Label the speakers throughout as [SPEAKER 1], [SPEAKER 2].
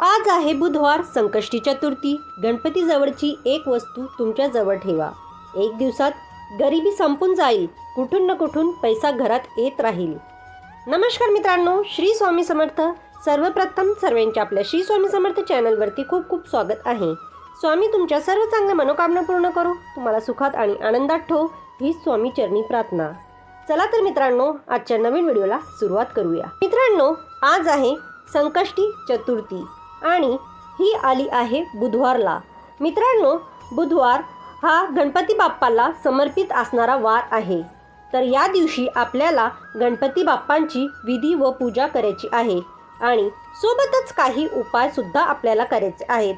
[SPEAKER 1] आज आहे बुधवार संकष्टी चतुर्थी. गणपतीजवळची एक वस्तू तुमच्या जवळ ठेवा. एक दिवसात गरिबी संपून जाईल. कुठून ना कुठून पैसा घरात येत राहील. नमस्कार मित्रांनो श्री स्वामी समर्थ. सर्वप्रथम सर्वांच्या आपल्या श्री स्वामी समर्थ चॅनलवरती खूप खूप स्वागत आहे. स्वामी तुमच्या सर्व चांगल्या मनोकामना पूर्ण करू. तुम्हाला सुखात आणि आनंदात ठेवो. ही स्वामी चरणी प्रार्थना. चला तर मित्रांनो आजच्या नवीन व्हिडिओला सुरुवात करूया. मित्रांनो आज आहे संकष्टी चतुर्थी. आणि ही आली आहे बुधवारला. मित्रांनो बुधवार हा गणपती बाप्पाला समर्पित असणारा वार आहे. तर या दिवशी आपल्याला गणपती बाप्पांची विधी व पूजा करायची आहे आणि सोबतच काही उपायसुद्धा आपल्याला करायचे आहेत.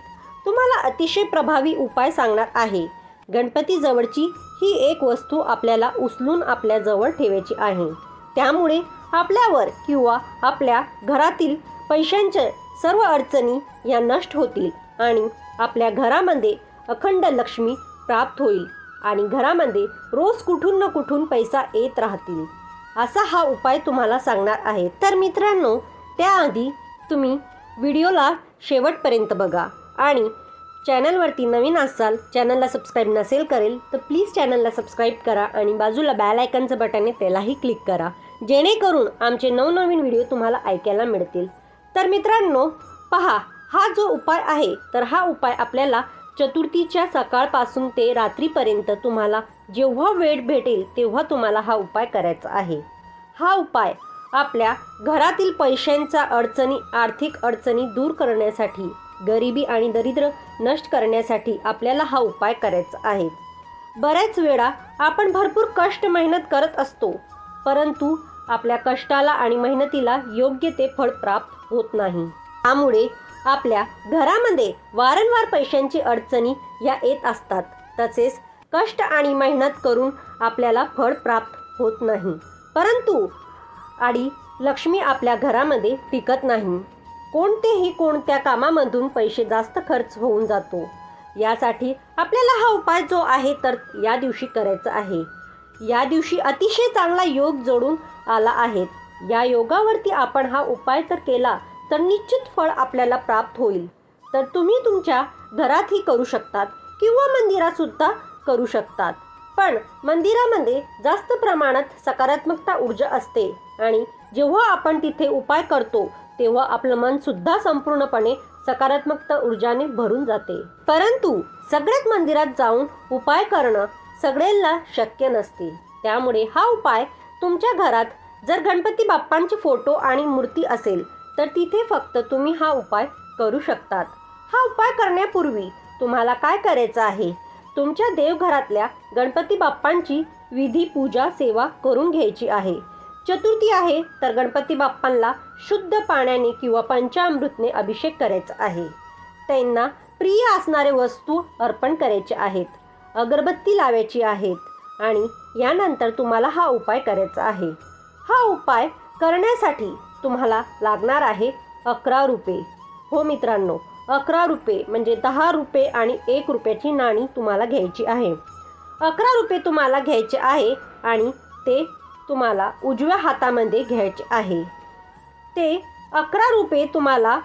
[SPEAKER 1] तुम्हाला अतिशय प्रभावी उपाय सांगणार आहे. गणपतीजवळची ही एक वस्तू आपल्याला उचलून आपल्याजवळ ठेवायची आहे. त्यामुळे आपल्यावर किंवा आपल्या घरातील पैशांच्या सर्व अडचणी या नष्ट होतील आणि आपल्या घरामध्ये अखंड लक्ष्मी प्राप्त होईल आणि घरामध्ये रोज कुठून न कुठून पैसा येत राहतील असा हा उपाय तुम्हाला सांगणार आहे. तर मित्रांनो त्याआधी तुम्ही व्हिडिओला शेवटपर्यंत बघा आणि चॅनलवरती नवीन असाल चॅनलला सबस्क्राईब नसेल करेल तर प्लीज चॅनलला सबस्क्राईब करा आणि बाजूला बॅल आयकनचं बटन आहे त्यालाही क्लिक करा. जेणेकरून आमचे नवनवीन व्हिडिओ तुम्हाला ऐकायला मिळतील. तर मित्रांनो पहा हा जो उपाय आहे तर हा उपाय आपल्याला चतुर्थीच्या सकाळपासून ते रात्रीपर्यंत तुम्हाला जेव्हा वेळ भेटेल तेव्हा तुम्हाला हा उपाय करायचा आहे. हा उपाय आपल्या घरातील पैशांच्या अडचणी आर्थिक अडचणी दूर करण्यासाठी गरिबी आणि दरिद्र नष्ट करण्यासाठी आपल्याला हा उपाय करायचा आहे. बऱ्याच वेळा आपण भरपूर कष्ट मेहनत करत असतो परंतु आपल्या कष्टाला आणि मेहनतीला योग्य ते फळ प्राप्त होत नाही. त्यामुळे आपल्या घरामध्ये वारंवार पैशांची अडचणी या येत असतात. तसेच कष्ट आणि मेहनत करून आपल्याला फळ प्राप्त होत नाही. परंतु आणि लक्ष्मी आपल्या घरामध्ये टिकत नाही. कोणतेही कोणत्या कामामधून पैसे जास्त खर्च होऊन जातो. यासाठी आपल्याला हा उपाय जो आहे तर या दिवशी करायचा आहे. या दिवशी अतिशय चांगला योग जोडून आला आहे. या योगावरती आपण हा उपाय तर केला तर निश्चित फळ आपल्याला प्राप्त होईल. तर तुम्ही तुमच्या घरातही करू शकतात किंवा मंदिरातसुद्धा करू शकतात. पण मंदिरामध्ये जास्त प्रमाणात सकारात्मकता ऊर्जा असते आणि जेव्हा आपण तिथे उपाय करतो तेव्हा आपलं मनसुद्धा संपूर्णपणे सकारात्मकता ऊर्जाने भरून जाते. परंतु सगळ्यात मंदिरात जाऊन उपाय करणं सगळ्यांना शक्य नसते. त्यामुळे हा उपाय तुमच्या घरात जर गणपती बाप्पांचे फोटो आणि मूर्ती असेल तर तिथे फक्त तुम्ही हा उपाय करू शकतात. हा उपाय करण्यापूर्वी तुम्हाला काय करायचं आहे? तुमच्या देवघरातल्या गणपती बाप्पांची विधी पूजा सेवा करून घ्यायची आहे. चतुर्थी आहे तर गणपती बाप्पांना शुद्ध पाण्याने किंवा पंचामृतने अभिषेक करायचा आहे. त्यांना प्रिय असणारे वस्तू अर्पण करायचे आहेत अगरबत्ती लावायची आहेत आणि यानंतर तुम्हाला हा उपाय करायचा आहे. हा उपाय करण्यासाठी तुम्हाला लागणार आहे अकरा रुपये. हो मित्रांनो अकरा रुपये म्हणजे दहा रुपये आणि एक रुपयाची नाणी तुम्हाला घ्यायची आहे. अकरा रुपये तुम्हाला घ्यायचे आहे आणि ते तुम्हाला उजव्या हातामध्ये घ्यायचे आहे. ते अकरा रुपये तुम्हाला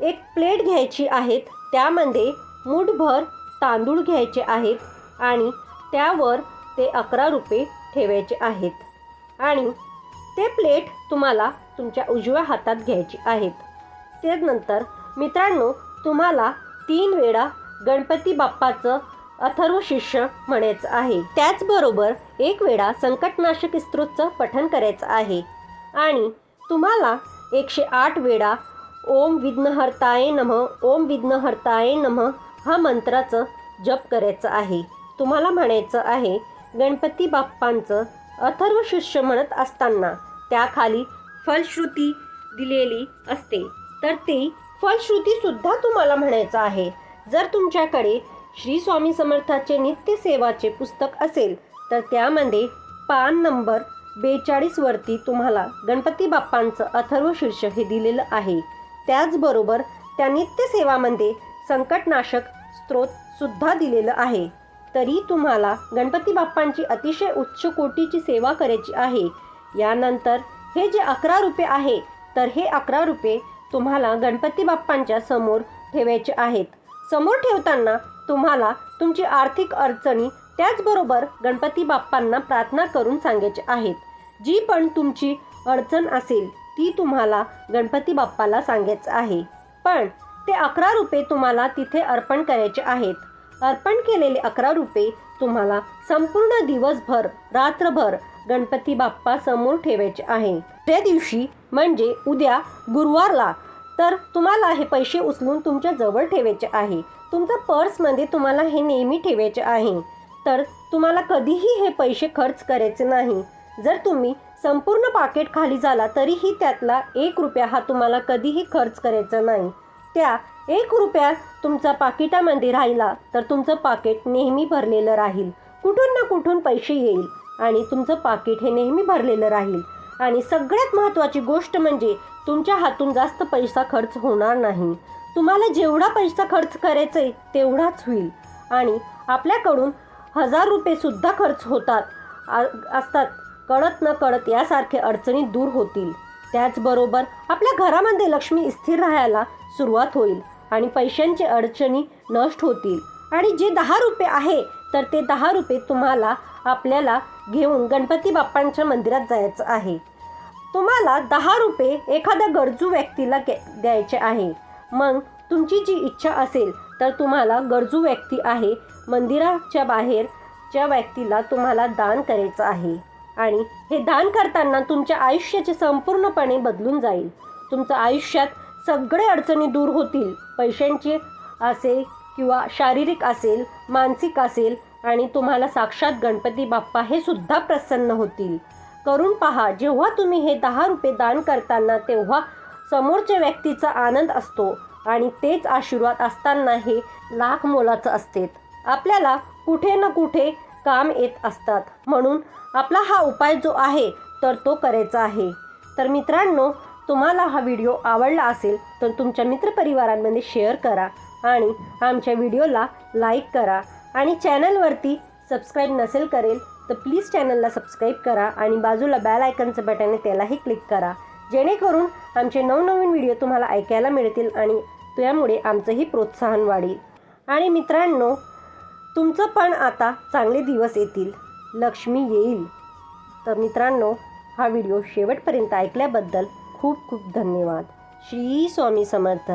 [SPEAKER 1] एक प्लेट घ्यायची आहेत त्यामध्ये मूठभर तांदूळ घ्यायचे आहेत आणि त्यावर ते अकरा रुपये ठेवायचे आहेत. आणि ते प्लेट तुम्हाला तुमच्या उजव्या हातात घ्यायची आहेत. त्यानंतर मित्रांनो तुम्हाला तीन वेळा गणपती बाप्पाचं अथर्व शिष्य म्हणायचं आहे. त्याचबरोबर एक वेळा संकटनाशक स्त्रोतचं पठन करायचं आहे. आणि तुम्हाला एकशे आठ वेळा ओम विघ्नहर्ताय नम ओम विघ्नहर्ताय नम हा मंत्राचं जप करायचं आहे. तुम्हाला म्हणायचं आहे गणपती बाप्पांचं अथर्व शिष्य म्हणत असताना त्याखाली फलश्रुती दिलेली असते. तर ती फलश्रुतीसुद्धा तुम्हाला म्हणायचं आहे. जर तुमच्याकडे श्री स्वामी समर्थाचे नित्य सेवाचे पुस्तक असेल तर त्यामध्ये पान नंबर बेचाळीसवरती तुम्हाला गणपती बाप्पांचं अथर्व शीर्ष हे दिलेलं आहे. त्याचबरोबर त्या नित्य सेवामध्ये संकटनाशक स्त्रोतसुद्धा दिलेलं आहे. तरी तुम्हाला गणपती बाप्पांची अतिशय उच्च कोटीची सेवा करायची आहे. यानंतर हे जे अकरा रुपये आहे तर हे अकरा रुपये तुम्हाला गणपती बाप्पांच्या समोर ठेवायचे आहेत. समोर ठेवताना तुम्हाला तुमची आर्थिक अडचणी त्याचबरोबर गणपती बाप्पांना प्रार्थना करून सांगायचे आहेत. जी पण तुमची अडचण असेल ती तुम्हाला गणपती बाप्पाला सांगायचं आहे. पण ते अकरा रुपये तुम्हाला तिथे अर्पण करायचे आहेत. अर्पण केलेले अकरा रुपये तुम्हाला संपूर्ण दिवसभर रात्रभर गणपती बाप्पा समोर ठेवायचे आहे. त्या दिवशी म्हणजे उद्या गुरुवारला तर तुम्हाला हे पैसे उचलून तुमच्या जवळ ठेवायचे आहे. तुमच्या पर्समध्ये तुम्हाला हे नेहमी ठेवायचे आहे. तर तुम्हाला कधीही हे पैसे खर्च करायचे नाही. जर तुम्ही संपूर्ण पाकिट खाली झाला तरीही त्यातला एक रुपया हा तुम्हाला कधीही खर्च करायचा नाही. त्या एक रुपया तुमचा पाकिटामध्ये राहिला तर तुमचं पाकिट नेहमी भरलेलं राहील. कुठून ना कुठून पैसे येईल. आणि तुमचं पाकिट हे नेहमी भरलेलं राहील. आणि सगळ्यात महत्त्वाची गोष्ट म्हणजे तुमच्या हातून जास्त पैसा खर्च होणार नाही. तुम्हाला जेवढा पैसा खर्च करायचा आहे तेवढाच होईल. आणि आपल्याकडून हजार रुपयेसुद्धा खर्च होतात असतात. कळत न कळत यासारखे अडचणी दूर होतील. त्याचबरोबर आपल्या घरामध्ये लक्ष्मी स्थिर राहायला सुरुवात होईल आणि पैशांची अडचणी नष्ट होतील. आणि जे दहा रुपये आहे तर ते दहा रुपये तुम्हाला आपल्याला घेऊन गणपती बाप्पांच्या मंदिरात जायचं आहे. तुम्हाला दहा रुपये एखाद्या गरजू व्यक्तीला गे- द्यायचे आहे. मग तुमची जी इच्छा असेल तर तुम्हाला गरजू व्यक्ती आहे. मंदिराच्या बाहेर ज्या व्यक्तीला तुम्हाला दान करायचं आहे. आणि हे दान करताना तुमच्या आयुष्याचे संपूर्णपणे बदलून जाईल. तुमचं आयुष्यात सगळे अडचणी दूर होतील. पैशांची असेल किंवा शारीरिक असेल मानसिक असेल आणि तुम्हाला साक्षात गणपती बाप्पा हे सुद्धा प्रसन्न होतील. करून पहा जेव्हा तुम्ही हे दहा रुपये दान करताना तेव्हा समोरच्या व्यक्तीचा आनंद असतो आणि तेच आशीर्वाद असताना हे लाख मोलाचं असते. आपल्याला कुठे ना कुठे काम येत असतात. म्हणून आपला हा उपाय जो आहे तर तो करायचा आहे. तर मित्रांनो तुम्हाला हा व्हिडिओ आवडला असेल तर तुमच्या मित्रपरिवारांमध्ये शेअर करा आणि आमच्या व्हिडिओला लाईक करा. आणि चॅनलवरती सबस्क्राईब नसेल करेल तर प्लीज चॅनलला सबस्क्राईब करा आणि बाजूला बॅल आयकनचं बटन आहे त्यालाही क्लिक करा. जेणेकरून आमचे नवनवीन व्हिडिओ तुम्हाला ऐकायला मिळतील आणि त्यामुळे आमचंही प्रोत्साहन वाढेल. आणि मित्रांनो तुमचं पण आता चांगले दिवस येतील. लक्ष्मी येईल. तर मित्रांनो हा व्हिडिओ शेवटपर्यंत ऐकल्याबद्दल खूप खूप धन्यवाद. श्री स्वामी समर्थ.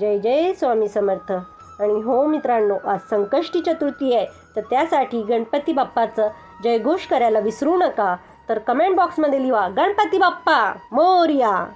[SPEAKER 1] जय जय स्वामी समर्थ. आणि हो मित्रांनो आज संकष्टी चतुर्थी आहे तर त्यासाठी गणपती बाप्पाचं जयघोष करायला विसरू नका. तर कमेंट बॉक्समध्ये लिहा गणपती बाप्पा मोर्या.